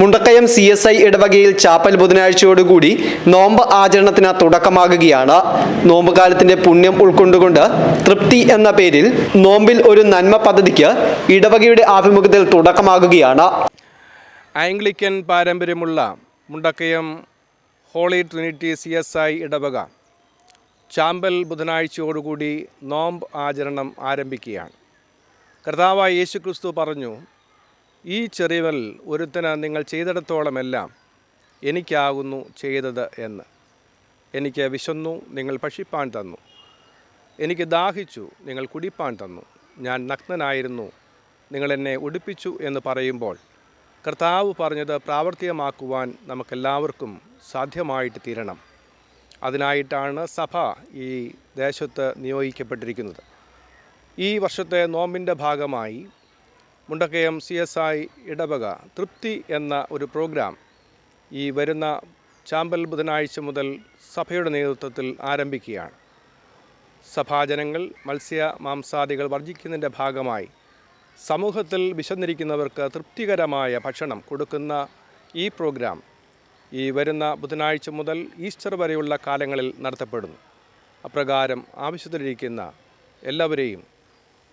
Mundakayam C S I ഇടവകയിൽ chapel ബുധനാഴ്ചയോടുകൂടി നോമ്പ് ആചരണത്തിന് തുടക്കമാകുകയാണ്. നോമ്പുകാലത്തിന്റെ പുണ്യം ഉൾക്കൊണ്ടുകൊണ്ട് തൃപ്തി എന്ന പേരിൽ നോമ്പിൽ ഒരു നന്മ പദ്ധതിക്ക് ഇടവകയുടെ ആഭിമുഖ്യത്തിൽ തുടക്കമാകുകയാണ്. ആംഗ്ലിക്കൻ പാരമ്പര്യമുള്ള Mundakayam holy trinity C S I ഇടവക ചാമ്പൽ ബുധനാഴ്ചയോടുകൂടി നോമ്പ് ആചരണം ആരംഭിക്കുകയാണ്. കർത്താവായ യേശുക്രിസ്തു പറഞ്ഞു ഈ ചെറിയവൽ ഒരുത്തന് നിങ്ങൾ ചെയ്തിടത്തോളമെല്ലാം എനിക്കാകുന്നു ചെയ്തത് എന്ന്. എനിക്ക് വിശന്നു നിങ്ങൾ പക്ഷിപ്പാൻ തന്നു. എനിക്ക് ദാഹിച്ചു നിങ്ങൾ കുടിപ്പാൻ തന്നു. ഞാൻ നഗ്നനായിരുന്നു നിങ്ങൾ എന്നെ ഉടുപ്പിച്ചു എന്ന് പറയുമ്പോൾ കർത്താവ് പറഞ്ഞത് പ്രാവർത്തികമാക്കുവാൻ നമുക്കെല്ലാവർക്കും സാധ്യമായിട്ട് തീരണം. അതിനായിട്ടാണ് സഭ ഈ ദേശത്ത് നിയോഗിക്കപ്പെട്ടിരിക്കുന്നത്. ഈ വർഷത്തെ നോമ്പിന്റെ ഭാഗമായി മുണ്ടക്കയം സി എസ് ഐ ഇടവക തൃപ്തി എന്ന ഒരു പ്രോഗ്രാം ഈ വരുന്ന ചാമ്പൽ ബുധനാഴ്ച മുതൽ സഭയുടെ നേതൃത്വത്തിൽ ആരംഭിക്കുകയാണ്. സഭാജനങ്ങൾ മത്സ്യ മാംസാദികൾ വർജിക്കുന്നതിന്റെ ഭാഗമായി സമൂഹത്തിൽ വിശന്നിരിക്കുന്നവർക്ക് തൃപ്തികരമായ ഭക്ഷണം കൊടുക്കുന്ന ഈ പ്രോഗ്രാം ഈ വരുന്ന ബുധനാഴ്ച മുതൽ ഈസ്റ്റർ വരെയുള്ള കാലങ്ങളിൽ നടത്തപ്പെടുന്നു. അപ്രകാരം ആവശ്യത്തിലിരിക്കുന്ന എല്ലാവരെയും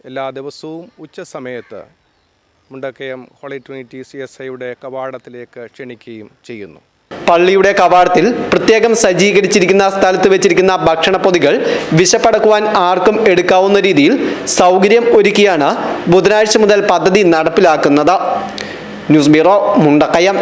എല്ലാ ദിവസവും ഉച്ച സമയത്ത് Mundakayam holy trinity C S ഐയുടെ കവാടത്തിലേക്ക് ക്ഷണിക്കുകയും ചെയ്യുന്നു. പള്ളിയുടെ കവാടത്തിൽ പ്രത്യേകം സജ്ജീകരിച്ചിരിക്കുന്ന സ്ഥലത്ത് വെച്ചിരിക്കുന്ന ഭക്ഷണപ്പൊതികൾ വിശപ്പടക്കുവാൻ ആർക്കും എടുക്കാവുന്ന രീതിയിൽ സൗകര്യം ഒരുക്കിയാണ് ബുധനാഴ്ച മുതൽ പദ്ധതി നടപ്പിലാക്കുന്നത്. News bureau Mundakayam.